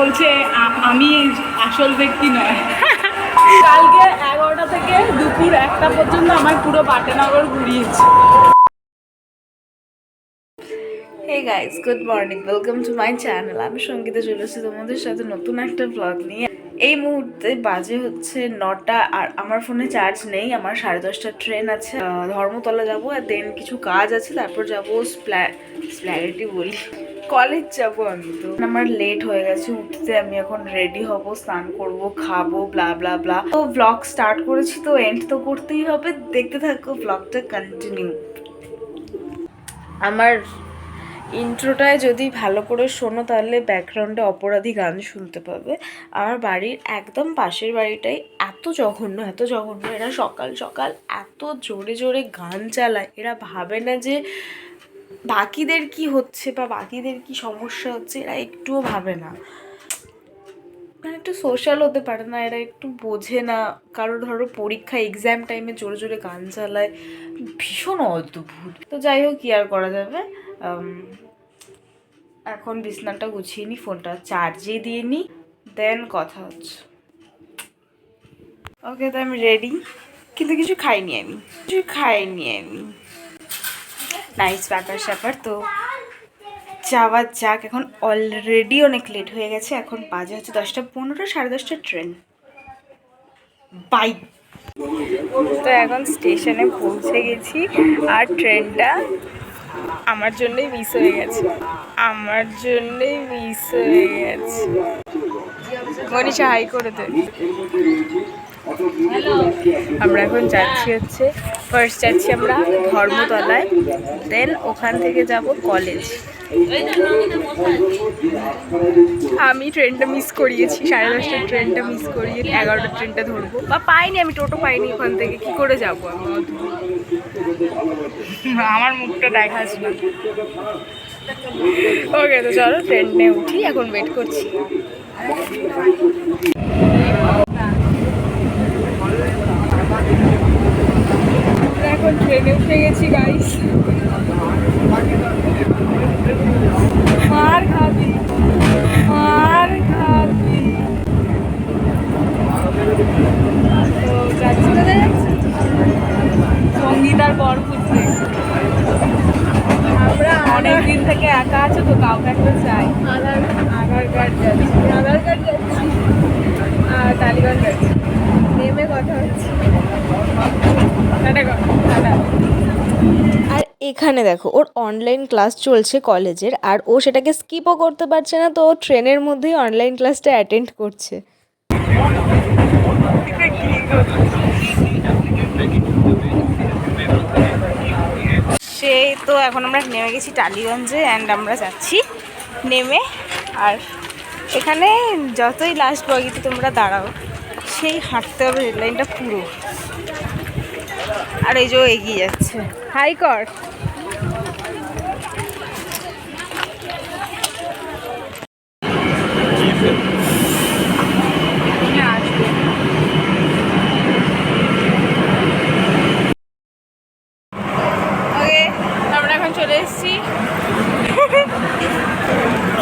বলছে আমি আসল ব্যক্তি নয়। কালকে এগারোটা থেকে দুপুর একটা পর্যন্ত আমার পুরো Patenagar ঘুরিয়েছে। Hey guys good morning welcome to my channel আমি সঙ্গীতা চলে এসেছি তোমাদের সাথে নতুন একটা ব্লগ নিয়ে। এই মুহূর্তে বাজে হচ্ছে নটা আর আমার ফোনে চার্জ নেই, আমার সাড়ে দশটার ট্রেন আছে। ধর্মতলা যাব আর দেন কিছু কাজ আছে, তারপর যাব স্প্ল্যারিটি বলি। কলেজ যাব আমি তো। আমার লেট হয়ে গেছে, উঠতে আমি এখন রেডি হব, স্নান করব, খাব ব্লা ব্লা ব্লা তো ব্লগ স্টার্ট করেছি তো এন্ড তো করতেই হবে। দেখতে থাকো ব্লগটা কন্টিনিউ আমার ইন্ট্রোটায় যদি ভালো করে শোনো, তাহলে ব্যাকগ্রাউন্ডে অপরাধী গান শুনতে পাবে। আমার বাড়ির একদম পাশের বাড়িটাই এত জঘন্য এত জঘন্য। এরা সকাল সকাল এত জোরে জোরে গান চালায়। এরা ভাবে না যে বাকিদের কি হচ্ছে বা বাকিদের কি সমস্যা হচ্ছে, এরা একটুও ভাবে না। মানে একটু সোশ্যাল হতে পারে না, এরা একটু বোঝে না। কারও ধরো পরীক্ষা এক্সাম টাইমে জোরে জোরে গান চালায়। ভীষণ অদ্ভুত। তো যাই হোক, কি আর করা যাবে? এখন বিছনাটা গুছিয়ে নিই ফোনটা চার্জে দিয়ে নিই দেন কথা হচ্ছে। ওকে তো আমি রেডি কিন্তু কিছু খাইনি আমি। কিছু খাইনি আমি। নাইস ব্যাপার স্যাপার তো যাওয়া যাক। এখন অলরেডি অনেক লেট হয়ে গেছে। এখন বাজে হচ্ছে দশটা পনেরো, সাড়ে দশটা ট্রেন বাই তো এখন স্টেশনে পৌঁছে গেছি। আর ট্রেনটা আমার জন্যই মিস হয়ে গেছে। আমার জন্যই মিস হয়ে গেছে। মনীষা হাই করে দে। আমরা এখন যাচ্ছি হচ্ছে ফার্স্ট যাচ্ছি আমরা ধর্মতলায় দেন ওখান থেকে যাব কলেজ আমি ট্রেনটা মিস করিয়েছি, সাড়ে দশটার ট্রেনটা মিস করিয়ে এগারোটার ট্রেনটা ধরবো। বা পাইনি আমি, টোটো পাইনি ওখান থেকে, কি করে যাব আমি? আমার মুখটা দেখাস না। ওকে, তো চলো ট্রেনে উঠি, এখন ওয়েট করছি। আমরা এখন ট্রেনে উঠে গেছি গাইস মার খাবি মার খাবি। তো যাচ্ছি কোথায় যাচ্ছি? সঙ্গীতার বর খুঁজতে আমরা অনেক দিন থেকে একা আছে তো কাউকে একটা চাই। আধার আধার কার্ড যাচ্ছি। আধার কার্ড যাচ্ছি। টালিগঞ্জ যাচ্ছি নেমে কথা হচ্ছে। আর এখানে দেখো ওর অনলাইন ক্লাস চলছে কলেজের আর ও সেটাকে স্কিপও করতে পারছে না তো ও ট্রেনের মধ্যেই অনলাইন ক্লাসটা অ্যাটেন্ড করছে। সেই তো এখন আমরা নেমে গেছি টালিগঞ্জে অ্যান্ড আমরা যাচ্ছি নেমে আর এখানে যতই লাস্ট বগিতে তোমরা দাঁড়াও, সেই হাঁটতে হবে, রেল লাইনটা পুরো। আর এই যে এগিয়ে যাচ্ছে। হাই কর। আমরা এখন চলে এসেছি।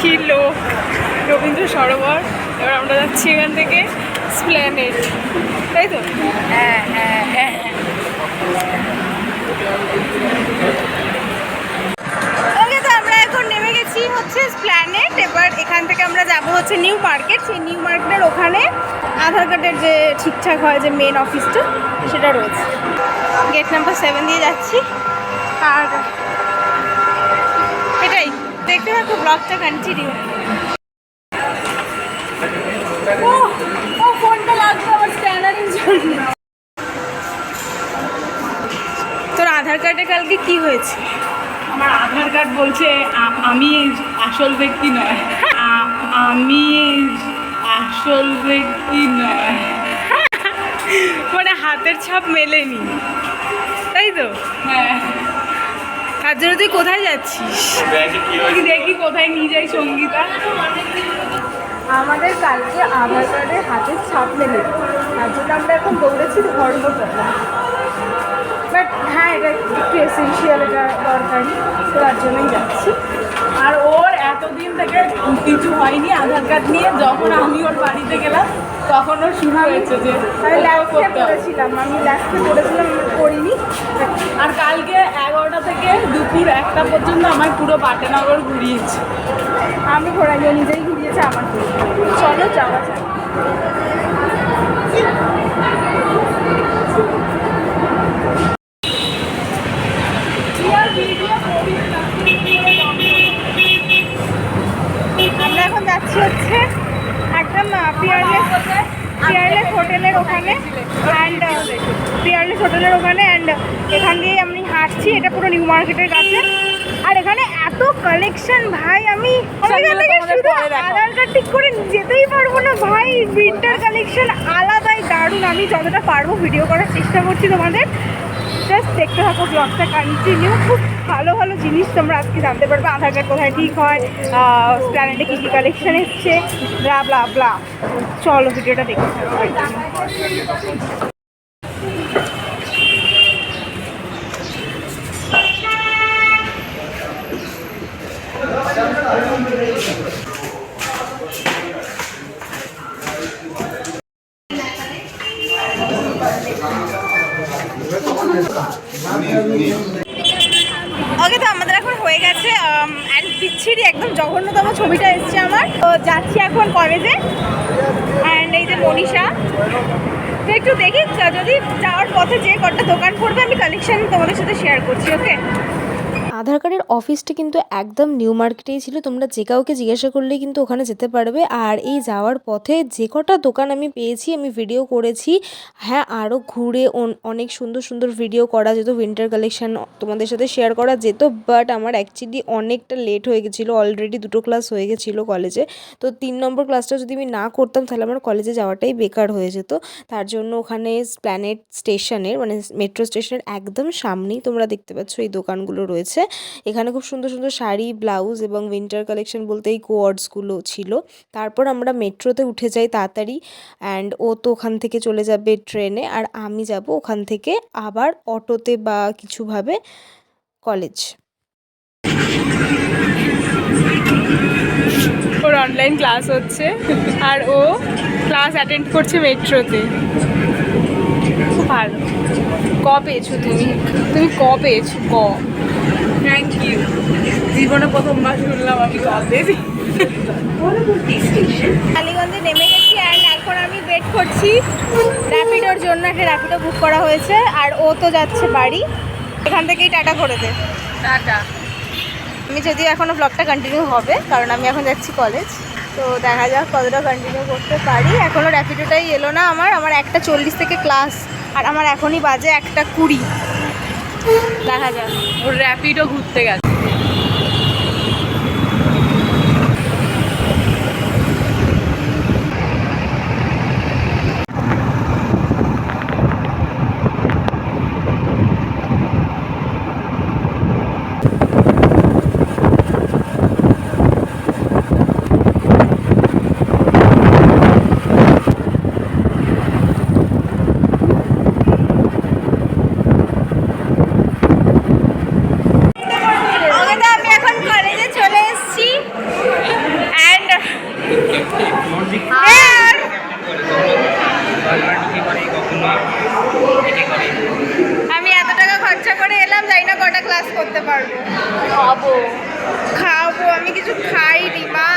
রবীন্দ্র সরোবর, এবার আমরা যাচ্ছি এখান থেকে স্প্ল্যানেট তাই তো? হ্যাঁ হ্যাঁ হ্যাঁ। স্প্ল্যানেট এবার এখান থেকে আমরা যাব হচ্ছে নিউ মার্কেট সেই নিউ মার্কেটের ওখানে আধার কার্ডের যে ঠিকঠাক হয় যে মেন অফিসটা সেটা রয়েছে। গেট নাম্বার সেভেন দিয়ে যাচ্ছি। আর এটাই, দেখতে থাকো ব্লগটা কন্টিনিউ ও ও ফোনটা লাগবে আমার স্ক্যানারের জন্য তোর আধার কার্ডে কালকে কি হয়েছে? আমার আধার কার্ড বলছে আমি আসল ব্যক্তি নয়। আমি আসল ব্যক্তি নয়। মানে হাতের ছাপ মেলেনি। তাই তো? হ্যাঁ। তার জন্য তুই কোথায় যাচ্ছিস? দেখি দেখি কোথায় নিয়ে যাই সঙ্গীতা। আমাদের কালকে আধার কার্ডের হাতের ছাপ মেলে। তার জন্য আমরা এখন দৌড়েছি ধর্মতলা বাট হ্যাঁ এটা একটু এসেন্সিয়াল এটা দরকারি তো তার জন্যই যাচ্ছি। আর ওর এতদিন থেকে কিছু হয়নি আধার কার্ড নিয়ে যখন আমি ওর বাড়িতে গেলাম তখন ওর শুরু হয়েছে যে আমি লাস্টে আমি আমি করিনি। আর কালকে এগারোটা থেকে দুপুর একটা পর্যন্ত আমার পুরো পাটেনগর ঘুরিয়েছে। আমি ঘোরাইনি নিজেই ঘুরিয়েছে আমার চলো যাওয়া যাক আমরা এখন যাচ্ছি হচ্ছে একদম পিয়ারলেস পিয়ারলেস হোটেলের ওখানে অ্যান্ড পিয়ারলেস হোটেলের ওখানে অ্যান্ড এখান দিয়ে আমি হাঁটছি এটা পুরো নিউ মার্কেটের কাছে আর এখানে এত কালেকশন ভাই আমি আমি এখান থেকে তোমাদের শুধু পরে দেখাবো। আধার কার্ড ঠিক করে যেতেই পারব না। ভাই উইন্টার কালেকশন আলাদাই দারুণ। আমি যতটা পারব ভিডিও করার চেষ্টা করছি তোমাদের। জাস্ট দেখতে থাকো ব্লগটা কন্টিনিউ খুব ভালো ভালো জিনিস তোমরা আজকে জানতে পারবে। আধার কার্ড কোথায় ঠিক হয় প্ল্যানেটে কী কী কালেকশন এসছে ব্লা ব্লা ব্লা চলো ভিডিওটা দেখতে থাকো ওকে তো আমাদের এখন হয়ে গেছে অ্যান্ড বিচ্ছিরি একদম জঘন্যতম ছবিটা এসছে আমার। তো যাচ্ছি এখন কলেজে অ্যান্ড এই যে মনীষা। তো একটু দেখি যদি যাওয়ার পথে যে কটা দোকান পড়বে, আমি কালেকশন তোমাদের সাথে শেয়ার করছি ওকে আধার কার্ডের অফিসটা কিন্তু একদম নিউ মার্কেটেই ছিল। তোমরা যে কাউকে জিজ্ঞাসা করলেই কিন্তু ওখানে যেতে পারবে। আর এই যাওয়ার পথে যে কটা দোকান আমি পেয়েছি, আমি ভিডিও করেছি। হ্যাঁ আরও ঘুরে অন- অনেক সুন্দর সুন্দর ভিডিও করা যেত। উইন্টার কালেকশান তোমাদের সাথে শেয়ার করা যেত। বাট আমার অ্যাকচুয়ালি অনেকটা লেট হয়ে গেছিল। অলরেডি দুটো ক্লাস হয়ে গেছিল কলেজে তো তিন নম্বর ক্লাসটা যদি আমি না করতাম, তাহলে আমার কলেজে যাওয়াটাই বেকার হয়ে যেত। তার জন্য ওখানে প্ল্যানেট স্টেশনের মানে মেট্রো স্টেশনের একদম সামনেই তোমরা দেখতে পাচ্ছ এই দোকানগুলো রয়েছে। এখানে খুব সুন্দর সুন্দর শাড়ি, ব্লাউজ এবং উইন্টার কালেকশন বলতে এই কোয়ার্ডসগুলো ছিল। তারপর আমরা মেট্রোতে উঠে যাই তাড়াতাড়ি অ্যান্ড ও তো ওখান থেকে চলে যাবে ট্রেনে আর আমি যাব ওখান থেকে আবার অটোতে বা কিছুভাবে কলেজ ওর অনলাইন ক্লাস হচ্ছে আর ও ক্লাস অ্যাটেন্ড করছে মেট্রোতে। ভালো। ক পেয়েছ তুমি? তুমি ক পেয়েছ? ক। জীবনে প্রথমবার শুনলাম আমি ক পেয়েছি কালীগঞ্জে নেমে গেছি অ্যান্ড এখন আমি ওয়েট করছি র্যাপিডোর জন্য একটা র্যাপিডো বুক করা হয়েছে আর ও তো যাচ্ছে বাড়ি। এখান থেকেই টাটা করে দে। টাটা। আমি যদিও এখনও ব্লগটা কন্টিনিউ হবে কারণ আমি এখন যাচ্ছি কলেজ তো দেখা যাক কতটা কন্টিনিউ করতে পারি। এখনও র্যাপিডোটাই এলো না আমার আমার একটা চল্লিশ থেকে ক্লাস আর আমার এখনই বাজে একটা কুড়ি। দেখা যাক র্যাপিডও ঘুরতে গেছে ওকে তো আমি এখন কলেজে চলে এসেছি অ্যান্ড আমি এত টাকা খরচা করে এলাম যাই না কটা ক্লাস করতে পারব। খাব। খাব আমি কিছু খাইনি মা।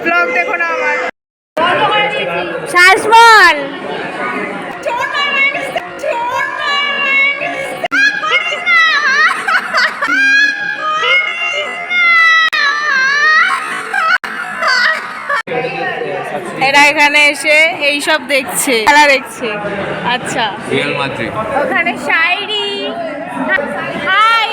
ব্লগ দেখো না আমার। শাসমল! এখানে এসে এই সব দেখছে। খেলা দেখছে। আচ্ছা। রিয়াল মাদ্রিদ ওখানে শায়রি হাই।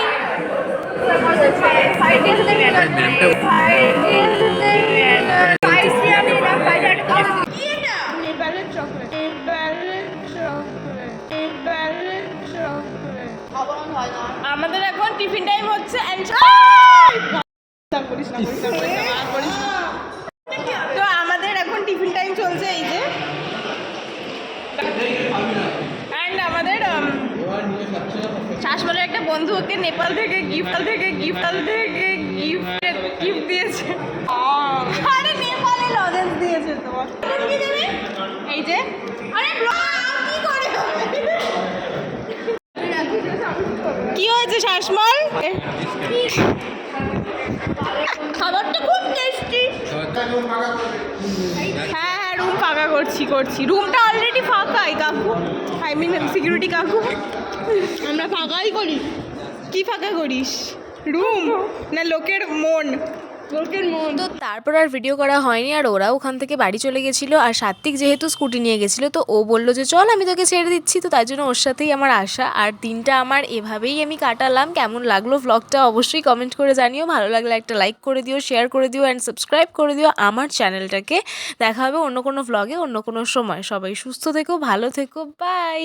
আমাদের এখন টিফিন টাইম হচ্ছে and- তো আমাদের এখন টিফিন টাইম চলছে এই যে অ্যান্ড আমাদের um, শ্বাসমলের একটা বন্ধু ওকে নেপাল থেকে গিফট থেকে গিফট থেকে গিফট গিফট দিয়েছে। আরে নেপালে লজেন্স দিয়েছে তোমার। এই যে। আরে কি করে কি হয়েছে শাসমল? খাবারটা খুব টেস্টি হ্যাঁ হ্যাঁ রুম ফাঁকা করছি করছি। রুমটা অলরেডি ফাঁকাই কাকু। আই মিন সিকিউরিটি কাকু। আমরা ফাঁকাই করি। কি ফাঁকা করিস? রুম না লোকের মন? তো তারপর আর ভিডিও করা হয়নি আর ওরা ওখান থেকে বাড়ি চলে গেছিল আর সাত্বিক যেহেতু স্কুটি নিয়ে গেছিল তো ও বলল যে, চল আমি তোকে ছেড়ে দিচ্ছি। তো তাই জন্য ওর সাথেই আমার আশা। আর দিনটা আমার এভাবেই আমি কাটালাম। কেমন লাগল ভ্লগটা অবশ্যই কমেন্ট করে জানিও। ভালো লাগলে একটা লাইক করে দিও শেয়ার করে দিও অ্যান্ড সাবস্ক্রাইব করে দিও আমার চ্যানেলটাকে দেখা হবে অন্য কোনো ভ্লগে অন্য কোনো সময়। সবাই সুস্থ থেকো, ভালো থেকো বাই